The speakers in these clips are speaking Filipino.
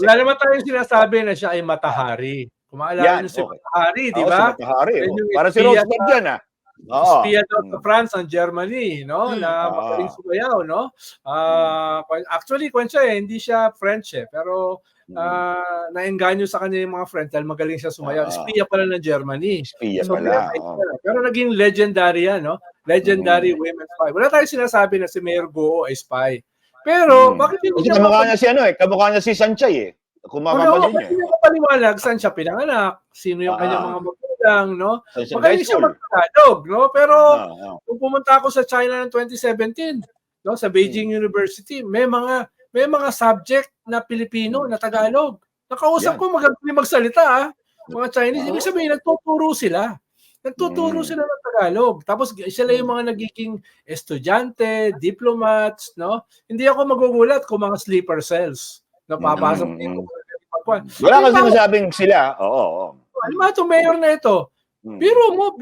Wala naman tayong sinasabi na siya ay matahari. Kung maalala niyo si okay. Matahari, di ba? si Matahari. Oh. Para si sa- yan, ah. Oo. Espiya daw sa France and Germany, no? Mm. Na Ah. magaling sumayaw, no? Ah, actually, kwan siya eh, hindi siya French eh, pero ah, naengganyo sa kanya yung mga French dahil magaling siya sumayaw. Ah. Espiya pala ng Germany. Espiya So, pala. oo. Pero naging legendary yan, no? Legendary Mm. women's spy. Wala tayong sinasabi na si Mayor Goo ay spy. Pero, Mm. bakit hindi Kasi niya kamukha niya si ano eh, kamukha niya si Sanchay eh. Kung Ano, mapapansin bakit niyo hindi ko paliwanag saan siya pinanganak, sino yung Ah. kanyang mga magulang, no? eh. Magaling siya mag-Tagalog, no? Pero, Ah, ah. Nung pumunta ako sa China ng 2017, no, sa Beijing Hmm. University, may mga may mga subject na Pilipino na Tagalog. Nakausap Yan. ko magaling magsalita, ah. mga Chinese. Ibig sabihin, nagtuturo sila. Nagtuturo Hmm. sila ng Tagalog. Tapos sila yung mga nagiging estudyante, diplomats, no? Hindi ako magugulat kung mga sleeper cells na papasok Hmm, dito. Wala kasi sinasabing sila. Oo, oo. Ano ba itong mayor na ito? Hmm. Pero mo,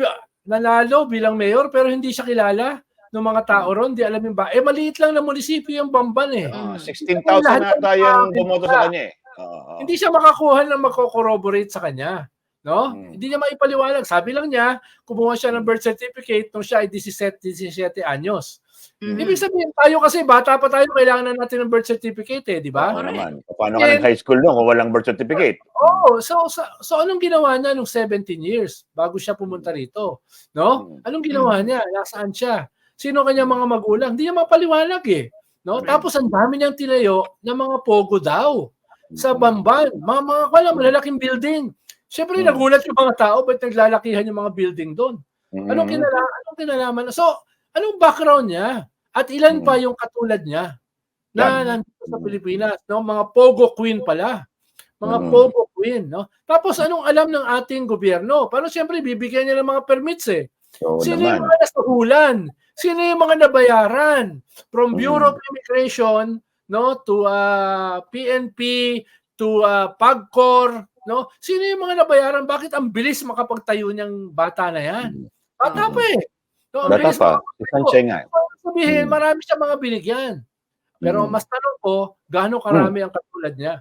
nanalo bilang mayor pero hindi siya kilala ng mga tao ron, di alam yung ba. Eh maliit lang na munisipyo yung Bamban eh. Mm. 16,000 Lahat na ng yung bumoto sa kanya eh. Oo, oo. Hindi siya makakuha ng magko-corroborate sa kanya. No? Mm. Hindi niya maipaliwanag. Sabi lang niya, kumuha siya ng birth certificate nung siya ay 17, 17 anyos. Mhm. Ibig sabihin, tayo kasi bata pa tayo, kailangan na natin ng birth certificate eh, di ba? Oo naman. Paano ka Then- nag-high school no kung walang birth certificate? Oo, so, so so anong ginawa niya nung 17 years bago siya pumunta rito? No? Mm. Anong ginawa niya? Nasaan siya? Sino kanya mga magulang? Hindi niya mapaliwanag eh. No? Correct. Tapos ang dami niyang tinayo ng mga pogo daw sa Mm. Bamban. Mga, mga wala, malalaking building. Siyempre, Mm. nagulat yung mga tao, ba't naglalakihan yung mga building doon? Mm. Anong, kinala, anong kinalaman? So, anong background niya? At ilan Mm. pa yung katulad niya na Yan. nandito sa Mm. Pilipinas? No? Mga pogo queen pala. Mga Mm. pogo queen. No? Tapos anong alam ng ating gobyerno? Paano siyempre bibigyan niya ng mga permits eh? Oo Sino yung naman. mga nasahulan? Sino yung mga nabayaran? From Mm. Bureau of Immigration no to uh, PNP to uh, PAGCOR, no? Sino yung mga nabayaran? Bakit ang bilis makapagtayo niyang bata na yan? Bata pa eh. No, ang Bata bilis pa. makapagtayo. Si Sanchay nga. eh. Sabihin, Mm. marami siya mga binigyan. Pero Mm. mas tanong ko, gaano karami ang katulad niya?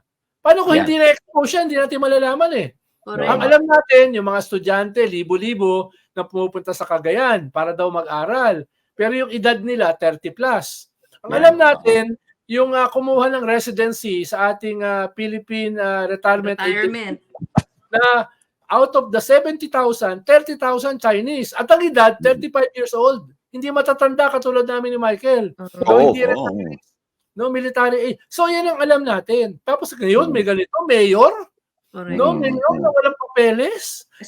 Paano kung Yan. hindi na-expose siya, hindi natin malalaman eh. Correct. Ang alam natin, yung mga estudyante, libo-libo na pumupunta sa Cagayan para daw mag-aral. Pero yung edad nila, 30 plus. Ang Yan. alam natin, yung ah, kumuha ng residency sa ating ah, Philippine ah, Retirement, Retirement. na out of the 70,000, 30,000 Chinese. At ang edad, 35 years old. Hindi matatanda katulad namin ni Michael. Mhm. So, Oo, hindi oo. No, military age. So, yan ang alam natin. Tapos ngayon, Mm. may ganito, mayor, Correct. no, mayor na walang papeles.